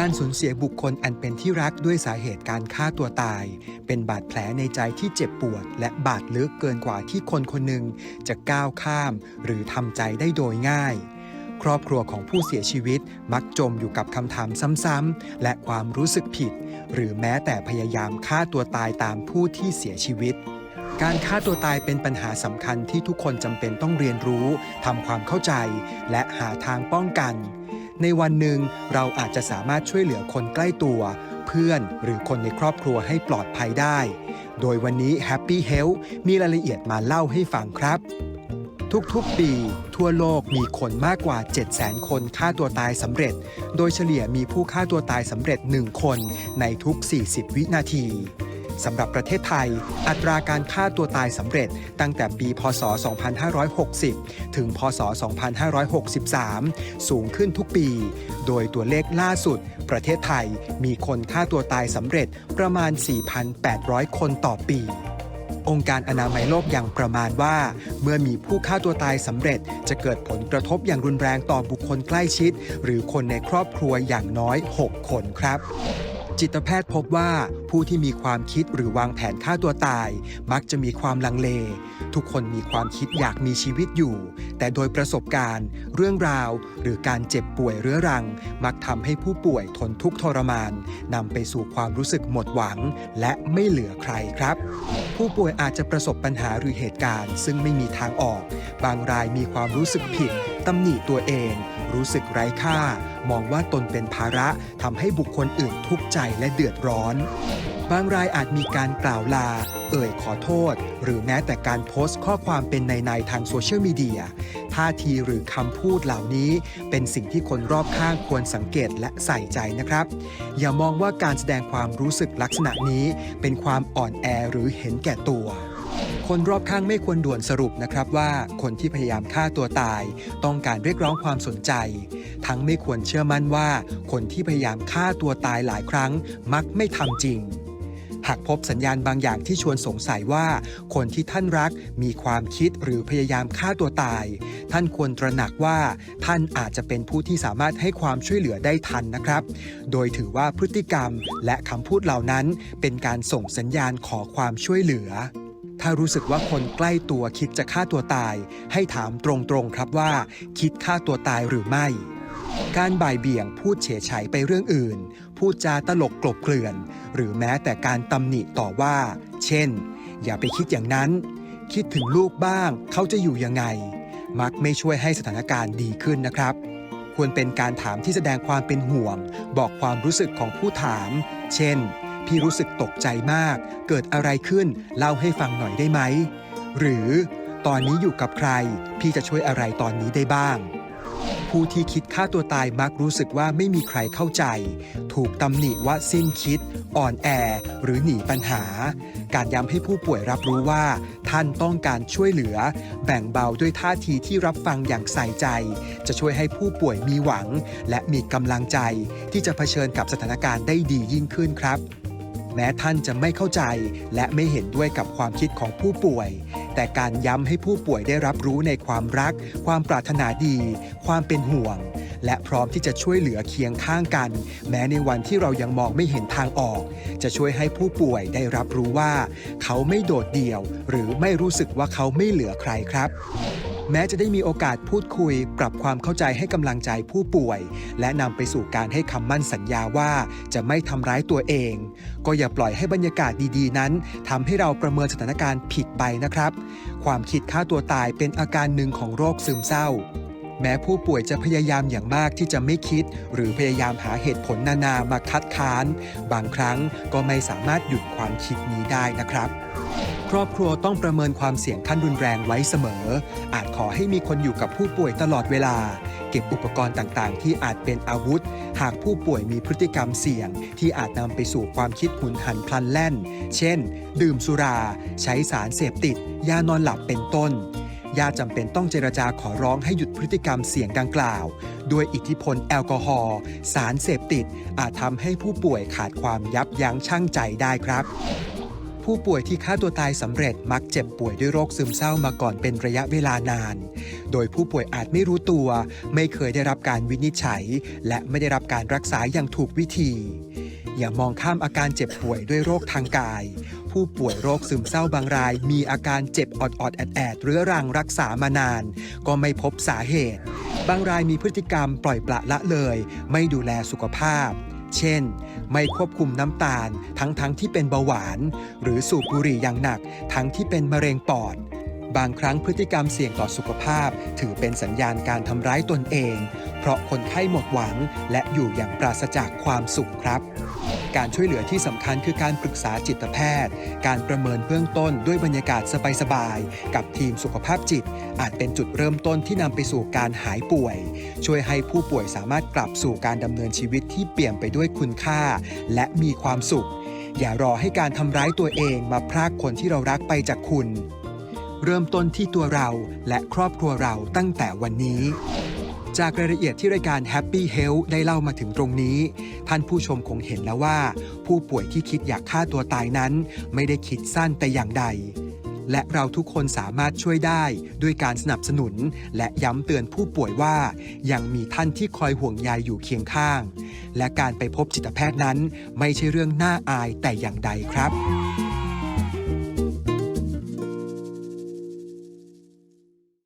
การสูญเสียบุคคลอันเป็นที่รักด้วยสาเหตุการฆ่าตัวตาย เป็นบาดแผลในใจที่เจ็บปวด และบาดลึกเกินกว่าที่คนคนหนึ่งจะก้าวข้าม หรือทำใจได้โดยง่าย ครอบครัวของผู้เสียชีวิตมักจมอยู่กับคำถามซ้ำๆและความรู้สึกผิด หรือแม้แต่พยายามฆ่าตัวตายตามผู้ที่เสียชีวิตการฆ่าตัวตายเป็นปัญหาสำคัญที่ทุกคนจำเป็นต้องเรียนรู้ทำความเข้าใจ และหาทางป้องกัน ในวันหนึ่งเราอาจจะสามารถช่วยเหลือคนใกล้ตัว เพื่อนหรือคนในครอบครัวให้ปลอดภัยได้ โดยวันนี้ Happy Health มีรายละเอียดมาเล่าให้ฟังครับ ทุกๆ ปี ทั่วโลกมีคนมากกว่า 700,000 คนฆ่าตัวตายสำเร็จ โดยเฉลี่ยมีผู้ฆ่าตัวตายสำเร็จ 1 คนในทุก 40 วินาที สำหรับประเทศไทย อัตราการฆ่าตัวตายสำเร็จตั้งแต่ปี พศ 2560 ถึง พศ 2563 สูงขึ้นทุกปี โดยตัวเลขล่าสุด ประเทศไทยมีคนฆ่าตัวตายสำเร็จประมาณ 4,800 คนต่อปีองค์การอนามัยโลกยังประมาณว่า เมื่อมีผู้ฆ่าตัวตายสำเร็จ จะเกิดผลกระทบอย่างรุนแรงต่อบุคคลใกล้ชิด หรือคนในครอบครัวอย่างน้อย 6 คนครับ จิตแพทย์พบว่าผู้ที่มีความคิดหรือวางแผนฆ่าตัวตาย มักจะมีความลังเล ทุกคนมีความคิดอยากมีชีวิตอยู่ แต่โดยประสบการณ์ เรื่องราว หรือการเจ็บป่วยเรื้อรัง มักทำให้ผู้ป่วยทนทุกข์ทรมานนำไปสู่ความรู้สึกหมดหวัง และไม่เหลือใครครับ ผู้ป่วยอาจจะประสบปัญหาหรือเหตุการณ์ ซึ่งไม่มีทางออก บางรายมีความรู้สึกผิดตำหนิตัวเอง รู้สึกไร้ค่า มองว่าตนเป็นภาระทำให้บุคคลอื่นทุกข์ใจและเดือดร้อน บางรายอาจมีการกล่าวลา เอ่ยขอโทษ หรือแม้แต่การโพสต์ข้อความเป็นในในๆทางโซเชียลมีเดียท่าทีหรือคำพูดเหล่านี้ เป็นสิ่งที่คนรอบข้างควรสังเกตและใส่ใจนะครับ อย่ามองว่าการแสดงความรู้สึกลักษณะนี้ เป็นความอ่อนแอหรือเห็นแก่ตัว คนรอบข้างไม่ควรด่วนสรุปนะครับว่าคนที่พยายามฆ่าตัวตาย ต้องการเรียกร้องความสนใจ ทั้งไม่ควรเชื่อมั่นว่า คนที่พยายามฆ่าตัวตายหลายครั้ง มักไม่ทำจริง หากพบสัญญาณบางอย่างที่ชวนสงสัยว่า คนที่ท่านรักมีความคิดหรือพยายามฆ่าตัวตาย ท่านควรตระหนักว่า ท่านอาจจะเป็นผู้ที่สามารถให้ความช่วยเหลือได้ทันนะครับ โดยถือว่าพฤติกรรมและคำพูดเหล่านั้น เป็นการส่งสัญญาณขอความช่วยเหลือ ถ้ารู้สึกว่าคนใกล้ตัวคิดจะฆ่าตัวตาย ให้ถามตรงๆครับว่า คิดฆ่าตัวตายหรือไม่ การบ่ายเบี่ยงพูดเฉยๆไปเรื่องอื่น พูดจาตลกกลบเกลื่อน หรือแม้แต่การตำหนิต่อว่า เช่น อย่าไปคิดอย่างนั้น คิดถึงลูกบ้าง เขาจะอยู่ยังไง มักไม่ช่วยให้สถานการณ์ดีขึ้นนะครับควรเป็นการถามที่แสดงความเป็นห่วง บอกความรู้สึกของผู้ถาม เช่น พี่รู้สึกตกใจมาก เกิดอะไรขึ้น เล่าให้ฟังหน่อยได้ไหม หรือตอนนี้อยู่กับใคร พี่จะช่วยอะไรตอนนี้ได้บ้าง ผู้ที่คิดฆ่าตัวตายมักรู้สึกว่าไม่มีใครเข้าใจ ถูกตำหนิว่าสิ้นคิด อ่อนแอ หรือหนีปัญหา การย้ำให้ผู้ป่วยรับรู้ว่า ท่านต้องการช่วยเหลือ แบ่งเบาด้วยท่าทีที่รับฟังอย่างใส่ใจ จะช่วยให้ผู้ป่วยมีหวัง และมีกำลังใจ ที่จะเผชิญกับสถานการณ์ได้ดียิ่งขึ้นครับ แม้ท่านจะไม่เข้าใจ และไม่เห็นด้วยกับความคิดของผู้ป่วย แต่การย้ำให้ผู้ป่วยได้รับรู้ในความรัก ความปรารถนาดี ความเป็นห่วง และพร้อมที่จะช่วยเหลือเคียงข้างกัน แม้ในวันที่เรายังมองไม่เห็นทางออก จะช่วยให้ผู้ป่วยได้รับรู้ว่า เขาไม่โดดเดี่ยว หรือไม่รู้สึกว่าเขาไม่เหลือใครครับ แม้จะได้มีโอกาสพูดคุย ปรับความเข้าใจให้กำลังใจผู้ป่วย และนำไปสู่การให้คำมั่นสัญญาว่าจะไม่ทำร้ายตัวเอง ก็อย่าปล่อยให้บรรยากาศดีๆ นั้นทำให้เราประเมินสถานการณ์ผิดไปนะครับ ความคิดฆ่าตัวตายเป็นอาการหนึ่งของโรคซึมเศร้าแม้ผู้ป่วยจะพยายามอย่างมากที่จะไม่คิด หรือพยายามหาเหตุผลนานามาคัดค้าน บางครั้งก็ไม่สามารถหยุดความคิดนี้ได้นะครับ ครอบครัวต้องประเมินความเสี่ยงขั้นรุนแรงไว้เสมอ อาจขอให้มีคนอยู่กับผู้ป่วยตลอดเวลา เก็บอุปกรณ์ต่างๆ ที่อาจเป็นอาวุธ หากผู้ป่วยมีพฤติกรรมเสี่ยง ที่อาจนำไปสู่ความคิดหุนหันพลันแล่น เช่น ดื่มสุรา ใช้สารเสพติด ยานอนหลับเป็นต้นญาติจำเป็นต้องเจรจาขอร้องให้หยุดพฤติกรรมเสี่ยงดังกล่าว ด้วยอิทธิพลแอลกอฮอล์สารเสพติด อาจทำให้ผู้ป่วยขาดความยับยั้งชั่งใจได้ครับ ผู้ป่วยที่ฆ่าตัวตายสำเร็จมักเจ็บป่วยด้วยโรคซึมเศร้ามาก่อนเป็นระยะเวลานาน โดยผู้ป่วยอาจไม่รู้ตัว ไม่เคยได้รับการวินิจฉัย และไม่ได้รับการรักษาอย่างถูกวิธี อย่ามองข้ามอาการเจ็บป่วยด้วยโรคทางกาย ผู้ป่วยโรคซึมเศร้าบางราย มีอาการเจ็บออดออดแอดแอดเรื้อรังรักษามานาน ก็ไม่พบสาเหตุ บางรายมีพฤติกรรมปล่อยปละละเลย ไม่ดูแลสุขภาพ เช่น ไม่ควบคุมน้ำตาลทั้งๆทที่เป็นเบาหวาน หรือสูบบุหรี่อย่างหนักทั้งที่เป็นมะเร็งปอด บางครั้งพฤติกรรมเสี่ยงต่อสุขภาพ ถือเป็นสัญญาณการทำร้ายตนเอง เพราะคนไข้หมดหวัง และอยู่อย่างปราศจากความสุขครับ การช่วยเหลือที่สำคัญคือการปรึกษาจิตแพทย์ การประเมินเบื้องต้นด้วยบรรยากาศสบายๆกับทีมสุขภาพจิต อาจเป็นจุดเริ่มต้นที่นำไปสู่การหายป่วย ช่วยให้ผู้ป่วยสามารถกลับสู่การดำเนินชีวิตที่เปี่ยมไปด้วยคุณค่า และมีความสุขอย่ารอให้การทำร้ายตัวเองมาพรากคนที่เรารักไปจากคุณ เริ่มต้นที่ตัวเราและครอบครัวเราตั้งแต่วันนี้ จากรายละเอียดที่รายการ Happy Health ได้เล่ามาถึงตรงนี้ ท่านผู้ชมคงเห็นแล้วว่า ผู้ป่วยที่คิดอยากฆ่าตัวตายนั้น ไม่ได้คิดสั้นแต่อย่างใดและเราทุกคนสามารถช่วยได้ด้วยการสนับสนุน และย้ำเตือนผู้ป่วยว่า ยังมีท่านที่คอยห่วงใยอยู่เคียงข้าง และการไปพบจิตแพทย์นั้น ไม่ใช่เรื่องน่าอายแต่อย่างใดครับ